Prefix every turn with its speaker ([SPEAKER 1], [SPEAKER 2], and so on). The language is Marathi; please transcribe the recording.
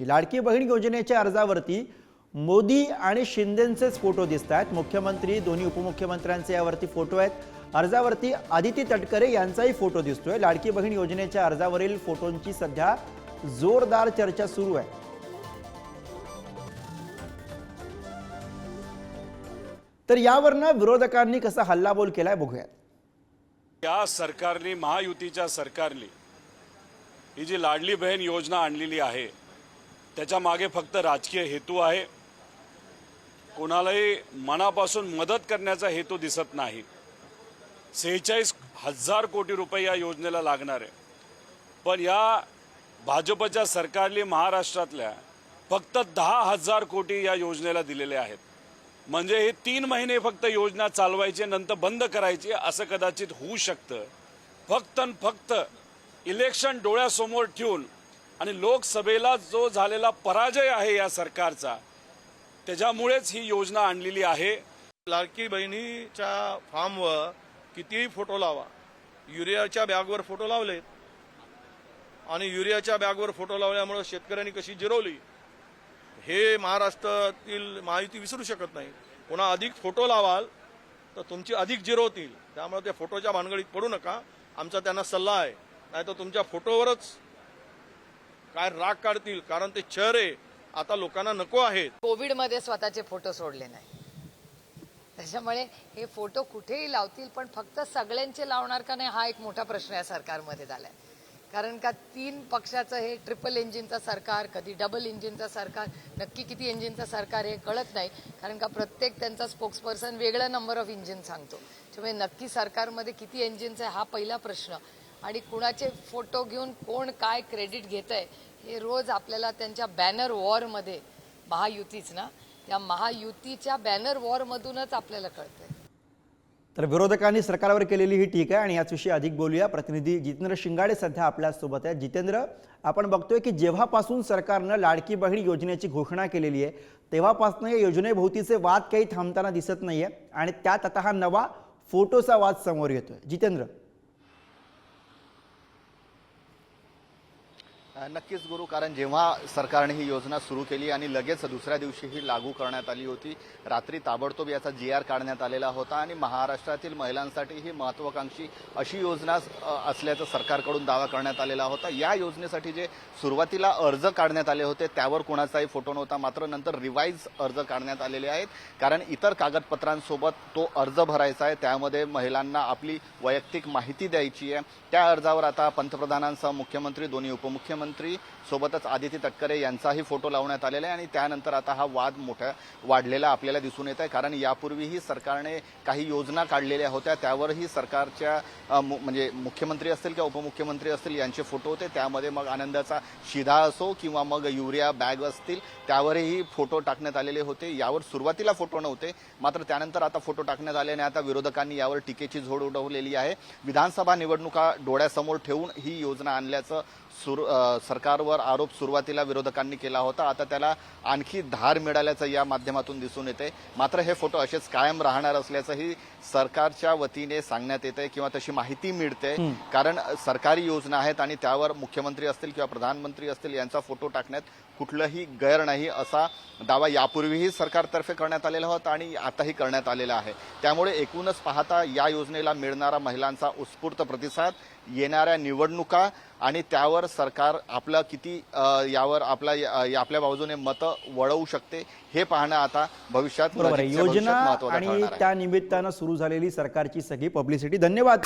[SPEAKER 1] लाडकी बहीण योजनेच्या अर्जावरती मोदी आणि शिंदेंचेच फोटो दिसत आहेत मुख्यमंत्री दोन्ही उपमुख्यमंत्र्यांचे यावरती फोटो आहेत. अर्जावरती आदिती तटकरे यांचाही फोटो दिसतोय. लाडकी बहीण योजनेच्या अर्जावरील फोटोंची सध्या जोरदार चर्चा सुरू आहे. तर यावरनं विरोधकांनी कसा हल्लाबोल केलाय बघूयात.
[SPEAKER 2] या सरकारने महायुतीच्या सरकारने ही जी लाडली बहीण योजना आणलेली आहे त्याच्यामागे फक्त राजकीय हेतू आहे. कोणालाही मनापासून मदत करण्याचा हेतू दिसत नाही. सेहेचाळीस हजार कोटी रुपये या योजनेला लागणार आहे. पण या भाजपच्या सरकारने महाराष्ट्रातल्या फक्त दहा हजार कोटी या योजनेला दिलेले आहेत. म्हणजे हे तीन महिने फक्त योजना चालवायची नंतर बंद करायची असं कदाचित होऊ शकतं. फक्त आणि फक्त इलेक्शन डोळ्यासमोर ठेवून आणि लोकसभेला जो झालेला पराजय आहे या सरकारचा त्याच्यामुळेच ही योजना आणलेली आहे.
[SPEAKER 3] लाडकी बहिणीच्या फॉर्मवर कितीही फोटो लावा. युरियाच्या बॅगवर फोटो लावलेत. आणि युरियाच्या बॅगवर फोटो लावल्यामुळे शेतकऱ्यांनी कशी जिरवली हे महाराष्ट्रातील माहिती विसरू शकत नाही. पुन्हा अधिक फोटो लावाल तर तुमची अधिक जिरवतील. त्यामुळे त्या फोटोच्या भानगडीत पडू नका. आमचा त्यांना सल्ला आहे. नाही तर तुमच्या फोटोवरच काय राग काढतील? कारण ते चेहरे आता लोकांना नको आहेत.
[SPEAKER 4] कोविडमध्ये स्वतःचे फोटो सोडले नाही. त्याच्यामुळे हे फोटो कुठेही लावतील पण फक्त सगळ्यांचे लावणार का नाही हा एक मोठा प्रश्न या सरकारमध्ये झालाय. कारण का तीन पक्षाचं हे ट्रिपल इंजिनचं सरकार कधी डबल इंजिनचं सरकार नक्की किती इंजिनचं सरकार हे कळत नाही. कारण का प्रत्येक त्यांचा स्पोक्सपर्सन वेगळा नंबर ऑफ इंजिन सांगतो. त्यामुळे नक्की सरकारमध्ये किती इंजिनचं आहे हा पहिला प्रश्न. आणि कुणाचे फोटो घेऊन कोण काय क्रेडिट घेत आहे हे रोज आपल्याला त्यांच्या बॅनर वॉरमध्ये महायुतीच ना त्या महायुतीच्या बॅनर वॉरमधूनच आपल्याला कळतंय.
[SPEAKER 1] तर विरोधकांनी सरकारवर केलेली ही टीका आहे आणि याचविषयी अधिक बोलूया. प्रतिनिधी जितेंद्र शिंगाडे सध्या आपल्यासोबत आहे जितेंद्र आपण बघतोय की जेव्हापासून सरकारनं लाडकी बहीण योजनेची घोषणा केलेली आहे तेव्हापासून या योजनेभोवतीचे वाद काही थांबताना दिसत नाहीये आणि त्यात आता हा नवा फोटोचा वाद समोर येतोय. जितेंद्र.
[SPEAKER 5] नक्कीच गुरु कारण जेव्हा सरकारने ही योजना सुरू केली आणि लगेच दुसऱ्या दिवशी ही लागू करण्यात आली होती रात्री ताबडतोब याचा जी आर काढण्यात आलेला होता आणि महाराष्ट्रातील महिलांसाठी ही महत्वाकांक्षी अशी योजना असल्याचा असल्याचं सरकारकडून दावा करण्यात आलेला होता. या योजनेसाठी जे सुरुवातीला अर्ज काढण्यात आले होते त्यावर कोणाचाही फोटो नव्हता मात्र नंतर रिवाईज अर्ज काढण्यात आलेले आहेत. कारण इतर कागदपत्रांसोबत तो अर्ज भरायचा आहे त्यामध्ये महिलांना आपली वैयक्तिक माहिती द्यायची आहे. त्या अर्जावर आता पंतप्रधानांसह मुख्यमंत्री दोन्ही उपमुख्यमंत्री सोबतच आदिती तटकरे यांचाही फोटो लावण्यात आलेला आहे आणि त्यानंतर आता हा वाद मोठा वाढलेला आपल्याला दिसून येत आहे. कारण यापूर्वीही सरकारने काही योजना काढलेल्या होत्या. त्यावरही सरकारच्या मु- म्हणजे मुख्यमंत्री असतील किंवा उपमुख्यमंत्री असतील यांचे फोटो होते. त्यामध्ये मग आनंदाचा शिधा असो किंवा मग युरिया बॅग असतील त्यावरही फोटो टाकण्यात आलेले होते. यावर सुरुवातीला फोटो नव्हते मात्र त्यानंतर आता फोटो टाकण्यात आले आणि आता विरोधकांनी यावर टीकेची झोड उडवलेली आहे. विधानसभा निवडणुका डोळ्यासमोर ठेवून ही योजना आणल्याचं सुरू सरकारवर आरोप सुरुवातीला विरोधकांनी केला होता. आता त्याला आणखी धार मिळाल्याचं या माध्यमातून दिसून येते मात्र हे फोटो असेच कायम राहणार असल्याचंही सरकारच्या वतीने सांगण्यात येते किंवा तशी माहिती मिळते कारण सरकारी योजना आहेत आणि त्यावर मुख्यमंत्री असतील किंवा प्रधानमंत्री असतील यांचा फोटो टाकण्यात कुठलंही गैर नाही असा दावा यापूर्वीही सरकारतर्फे करण्यात आलेला होता आणि आताही करण्यात आलेला आहे. त्यामुळे एकूणच पाहता या योजनेला मिळणारा महिलांचा उत्स्फूर्त प्रतिसाद येणाऱ्या निवडणुका आणि त्यावर सरकार आपलं किती यावर आपला या- आपल्या बाजूने मतं वळवू शकते हे पाहणं आता भविष्यात
[SPEAKER 1] योजना आणि. त्या निमित्तानं सुरू झालेली सरकारची सगळी पब्लिसिटी धन्यवाद.